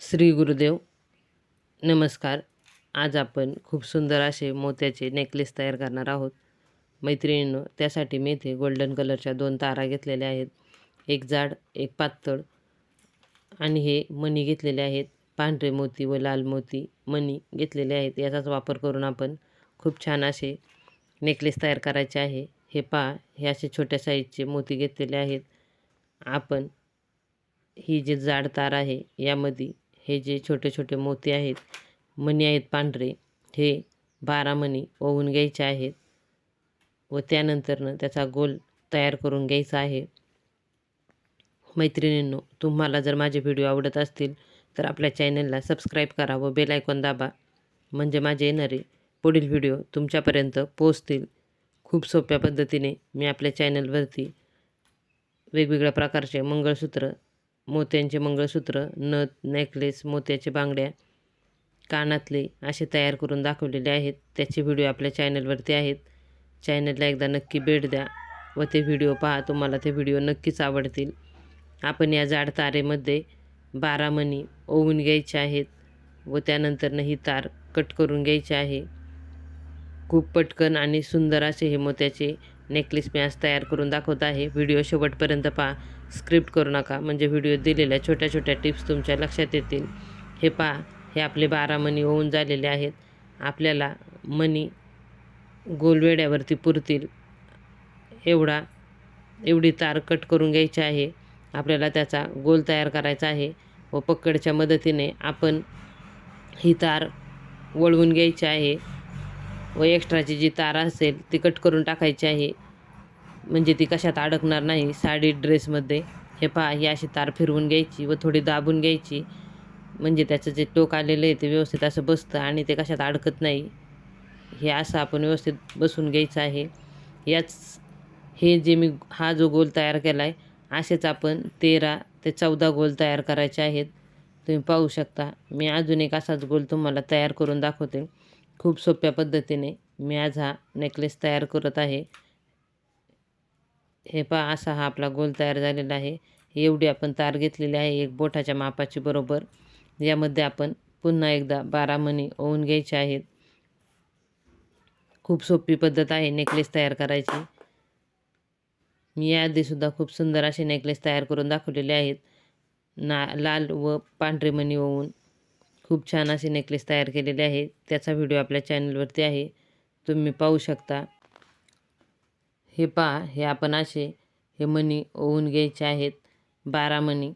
श्री गुरुदेव नमस्कार. आज आपण खूप सुंदर असे मोत्याचे नेकलेस तयार करणार आहोत. मैत्रिणींनो त्यासाठी मी इथे गोल्डन कलरच्या दोन तारा घेतलेल्या आहेत. एक जाड एक पातळ आणि हे मणी घेतलेले आहेत. पांढरे मोती व लाल मोती मणी घेतलेले आहेत. याचाच वापर करून आपण खूप छान असे नेकलेस तयार करायचे आहे. हे पहा हे असे छोट्या साईजचे मोती घेतलेले आहेत. आपण ही जी जाड तार आहे यामध्ये हे जे छोटे छोटे मोती आहेत मणी आहेत पांढरे हे बारा मणी ओवून घ्यायचे आहेत व त्यानंतरनं त्याचा गोल तयार करून घ्यायचा आहे. मैत्रिणींनो तुम्हाला जर माझे व्हिडिओ आवडत असतील तर आपल्या चॅनलला सबस्क्राईब करा व बेल आयकॉन दाबा. म्हणजे माझे येणारे पुढील व्हिडिओ तुमच्यापर्यंत पोचतील खूप सोप्या पद्धतीने मी आपल्या चॅनलवरती वेगवेगळ्या प्रकारचे मंगळसूत्र मोत्यांचे मंगळसूत्र नथ नेकलेस मोत्याचे बांगड्या कानातले असे तयार करून दाखवलेले आहेत. त्याचे व्हिडिओ आपल्या चॅनलवरती आहेत. चॅनलला एकदा नक्की भेट द्या व ते व्हिडिओ पहा. तुम्हाला ते व्हिडिओ नक्कीच आवडतील. आपण या जाड तारेमध्ये बारा मणी ओवून घ्यायचे आहेत व त्यानंतरनं ही तार कट करून घ्यायची आहे. खूप पटकन आणि सुंदर असे हे मोत्याचे नेकलेस मी आज तयार करून दाखवत आहे. व्हिडिओ शेवटपर्यंत पहा. स्क्रिप्ट करू नका म्हणजे व्हिडिओ दिलेल्या छोट्या छोट्या टिप्स तुमच्या लक्षात येतील. हे पहा हे आपले बारा मणी होऊन झालेले आहेत. आपल्याला मणी गोलवेड्यावरती पुरतील. एवढा एवढी तार कट करून घ्यायची आहे. आपल्याला त्याचा गोल तयार करायचा आहे व पकडच्या मदतीने आपण ही तार वळवून घ्यायची आहे व एक्स्ट्राची जी तार असेल ती कट करून टाकायची आहे. म्हणजे ती कशात अडकणार नाही साडी ड्रेसमध्ये. हे पहा ही अशी तार फिरवून घ्यायची व थोडी दाबून घ्यायची. म्हणजे त्याचं जे टोक आलेलं आहे ते व्यवस्थित असं बसतं आणि ते कशात अडकत नाही. हे असं आपण व्यवस्थित बसून घ्यायचं आहे. याच हे जे मी हा जो गोल तयार केला आहे असेच आपण तेरा ते चौदा गोल तयार करायचे आहेत. तुम्ही पाहू शकता मी अजून एक असाच गोल तुम्हाला तयार करून दाखवते. खूप सोप्या पद्धतीने मी आज हा नेकलेस तयार करत आहे. हे पहा असा हा आपला गोल तयार झालेला आहे. एवढी आपण तार घेतलेली आहे एक बोटाच्या मापाची बरोबर. यामध्ये आपण पुन्हा एकदा बारा मणी ओवून घ्यायचे आहेत. खूप सोपी पद्धत आहे नेकलेस तयार करायची. मी याआधीसुद्धा खूप सुंदर असे नेकलेस तयार करून दाखवलेले आहेत. ना लाल व पांढरे मणी ओवून खूप छान असे नेकलेस तयार केलेले आहे त्याचा व्हिडिओ आपल्या चॅनलवरती आहे. तुम्ही पाहू शकता. हे पहा हे आपण असे हे मणी ओवून घ्यायचे आहेत बारा मणी.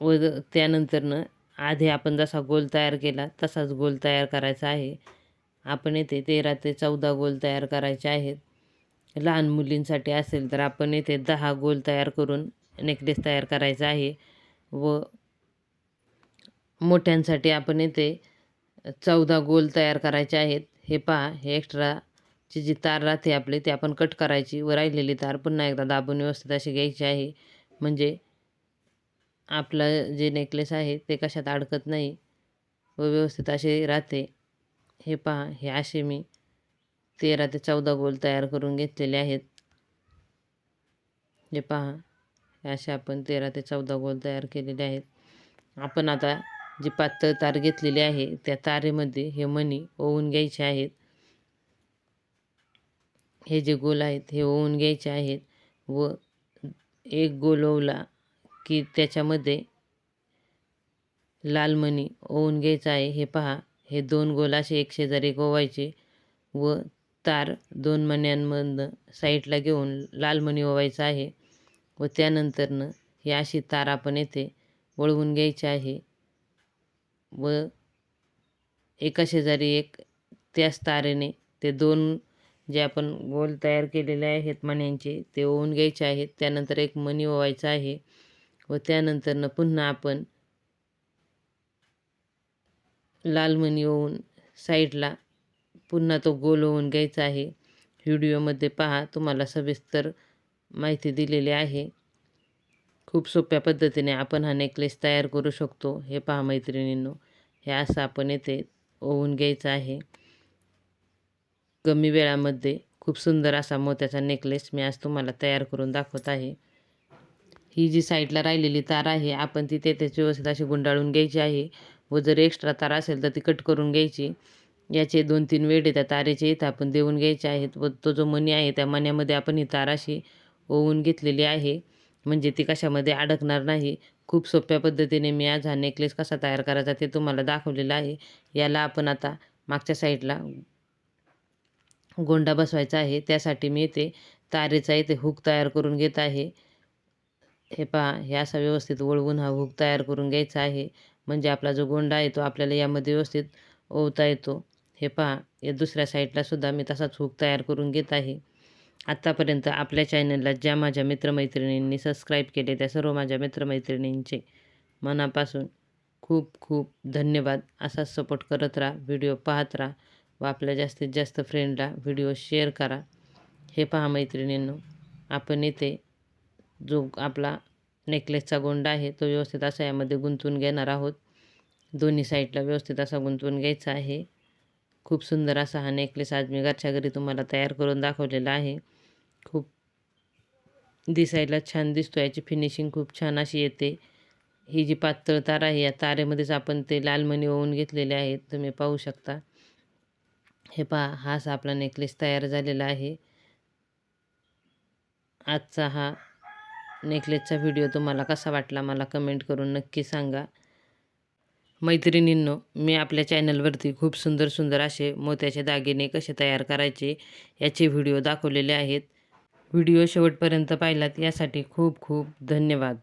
व त्यानंतरनं आधी आपण जसा गोल तयार केला तसाच गोल तयार करायचा आहे. आपण येथे तेरा ते चौदा गोल तयार करायचे आहेत. लहान मुलींसाठी असेल तर आपण येथे दहा गोल तयार करून नेकलेस तयार करायचा आहे. व मोठ्यांसाठी आपण येथे चौदा गोल तयार करायचे आहेत. हे पहा हे एक्स्ट्रा ची जी तार राहते आपली ती आपण कट करायची. व राहिलेली तार पुन्हा एकदा दाबून व्यवस्थित अशी घ्यायची आहे. म्हणजे आपलं जे नेकलेस आहे ते कशात अडकत नाही व व्यवस्थित असे राहते. हे पहा हे असे मी तेरा ते चौदा गोल तयार करून घेतलेले आहेत. हे पहा हे असे आपण तेरा ते चौदा गोल तयार केलेले आहेत. आपण आता जी पातळ तार घेतलेली आहे त्या तारेमध्ये हे मणी ओवून घ्यायचे आहेत. हे जे गोल आहेत हे ओवून घ्यायचे आहेत व एक गोल ओवला की त्याच्यामध्ये लाल मणी ओवून घ्यायचा आहे. हे पहा हे दोन गोल असे एक शेजारी ओवायचे व तार दोन मण्यांमधनं साईडला घेऊन लाल मणी ओवायचा आहे व त्यानंतरनं ही अशी तार आपण येथे वळवून घ्यायची आहे व एका शेजारी एक त्याच तारेने ते दोन जे आपण गोल तयार केलेले आहेत मण्यांचे ते ओवून घ्यायचे आहेत. त्यानंतर एक मणी ओवायचा आहे व त्यानंतरनं पुन्हा आपण लाल मणी ओवून साईडला पुन्हा तो गोल ओवून घ्यायचा आहे. व्हिडिओमध्ये पहा तुम्हाला सविस्तर माहिती दिलेली आहे. खूप सोप्या पद्धतीने आपण हा नेकलेस तयार करू शकतो. हे पहा मैत्रिणींनो हे असं आपण येथे ओवून घ्यायचं आहे. कमी वेळामध्ये खूप सुंदर असा मोत्याचा नेकलेस मी आज तुम्हाला तयार करून दाखवत आहे. ही जी साईडला राहिलेली तार आहे आपण ती तेथेच व्यवस्थित अशी गुंडाळून घ्यायची आहे व जर एक्स्ट्रा तार असेल तर ती कट करून घ्यायची. याचे दोन तीन वेढे त्या तारेचे इथं आपण देऊन घ्यायचे आहेत व तो जो मणी आहे त्या मण्यामध्ये आपण ही तार अशी ओवून घेतलेली आहे. म्हणजे ती कशामध्ये अडकणार नाही. खूप सोप्या पद्धतीने मी आज हा नेकलेस कसा तयार करायचा ते तुम्हाला दाखवलेलं आहे. याला आपण आता मागच्या साईडला गोंडा बसवायचा आहे त्यासाठी मी इथे तारेचा इथे हुक तयार करून घेत आहे. हे पहा हे असा व्यवस्थित वळवून हा हुक तयार करून घ्यायचा आहे. म्हणजे आपला जो गोंडा आहे तो आपल्याला यामध्ये व्यवस्थित ओवता येतो. हे पहा या दुसऱ्या साईडलासुद्धा मी तसाच हुक तयार करून घेत आहे. आत्तापर्यंत आपल्या चॅनलला ज्या माझ्या मित्रमैत्रिणींनी सबस्क्राईब केले त्या सर्व माझ्या मित्रमैत्रिणींचे मनापासून खूप खूप धन्यवाद. असाच सपोर्ट करत राहा व्हिडिओ पाहत राहा. व आपल्या जास्तीत जास्त फ्रेंडला व्हिडिओ शेअर करा. हे पहा मैत्रिणींनो आपण इथे जो आपला नेकलेसचा गोंडा आहे तो व्यवस्थित असा यामध्ये गुंतवून घेणार आहोत. दोन्ही साईडला व्यवस्थित असा गुंतवून घ्यायचा आहे. खूप सुंदर असा हा नेकलेस आज मी घरच्या घरी तुम्हाला तयार करून दाखवलेला आहे. खूप दिसायला छान दिसतो याची फिनिशिंग खूप छान अशी येते. ही जी पातळ तार आहे या तारेमध्येच आपण ते लालमणी ओवून घेतलेले आहेत तुम्ही पाहू शकता. हे पहा हाच आपला नेकलेस तयार झालेला आहे. आजचा हा नेकलेसचा व्हिडिओ तुम्हाला कसा वाटला मला कमेंट करून नक्की सांगा. मैत्रिणींनो मी आपल्या चॅनलवरती खूप सुंदर सुंदर असे मोत्याचे दागिने कसे तयार करायचे याचे व्हिडिओ दाखवलेले आहेत. व्हिडिओ शेवटपर्यंत पाहिलात यासाठी खूप खूप धन्यवाद.